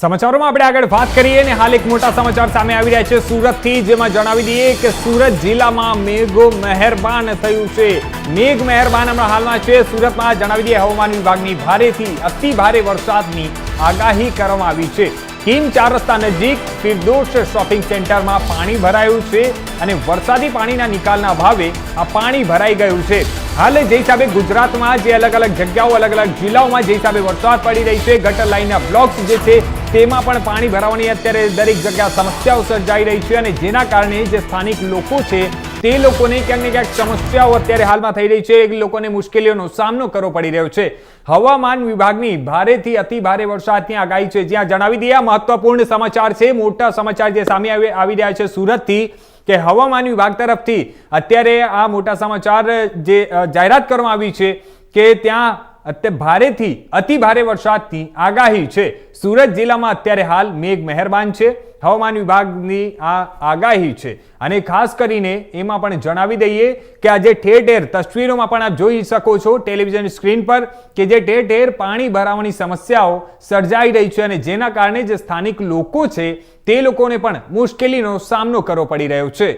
સમાચારોમાં આપણે આગળ વાત કરીએ ને હાલ એક મોટા સમાચાર સામે આવી રહ્યા છે સુરતથી, જેમાં જણાવી દઈએ કે સુરત જિલ્લામાં મેઘો મહેરબાન થયું છે. મેઘ મહેરબાન હમણાં હાલમાં છે. સુરતમાં જણાવી દઈએ હવામાન વિભાગની ભારેથી અતિ ભારે વરસાદની આગાહી કરવામાં આવી છે. કિમ ચાર રસ્તા નજીક ફિરદોશ શોપિંગ સેન્ટરમાં પાણી ભરાયું છે અને વરસાદી પાણીના નિકાલના અભાવે આ પાણી ભરાઈ ગયું છે. હાલ જે હિસાબે ગુજરાતમાં જે અલગ અલગ જગ્યાઓ, અલગ અલગ જિલ્લાઓમાં જે હિસાબે વરસાદ પડી રહી છે, ગટર લાઈનના બ્લોક્સ જે છે તેમાં પણ પાણી ભરાવાની અત્યારે દરેક જગ્યા સમસ્યાઓ સર્જાઈ રહી છે અને જેના કારણે જે સ્થાનિક લોકો છે તે લોકોને ક્યાંક ને ક્યાંક સમસ્યાઓ અત્યારે હાલમાં થઈ રહી છે. એ લોકોને મુશ્કેલીઓનો સામનો કરવો પડી રહ્યો છે. હવામાન વિભાગની ભારેથી અતિ ભારે વરસાદની આગાહી છે. જ્યાં જણાવી દઈએ મહત્વપૂર્ણ સમાચાર છે. મોટા સમાચાર જે સામે આવી રહ્યા છે સુરતથી કે હવામાન વિભાગ તરફથી અત્યારે આ મોટા સમાચાર જે જાહેરાત કરવામાં આવી છે કે ત્યાં અત્યારે ભારેથી અતિ ભારે વરસાદની આગાહી છે. સુરત જિલ્લામાં અત્યારે હાલ મેઘ મહેરબાન છે. હવામાન વિભાગની આ આગાહી છે. અને ખાસ કરીને એમાં પણ જણાવી દઈએ કે આજે ઠેર ઠેર તસવીરોમાં પણ આપ જોઈ શકો છો ટેલિવિઝન સ્ક્રીન પર કે જે ઠેર ઠેર પાણી ભરાવાની સમસ્યાઓ સર્જાઈ રહી છે અને જેના કારણે જે સ્થાનિક લોકો છે તે લોકોને પણ મુશ્કેલીનો સામનો કરવો પડી રહ્યો છે.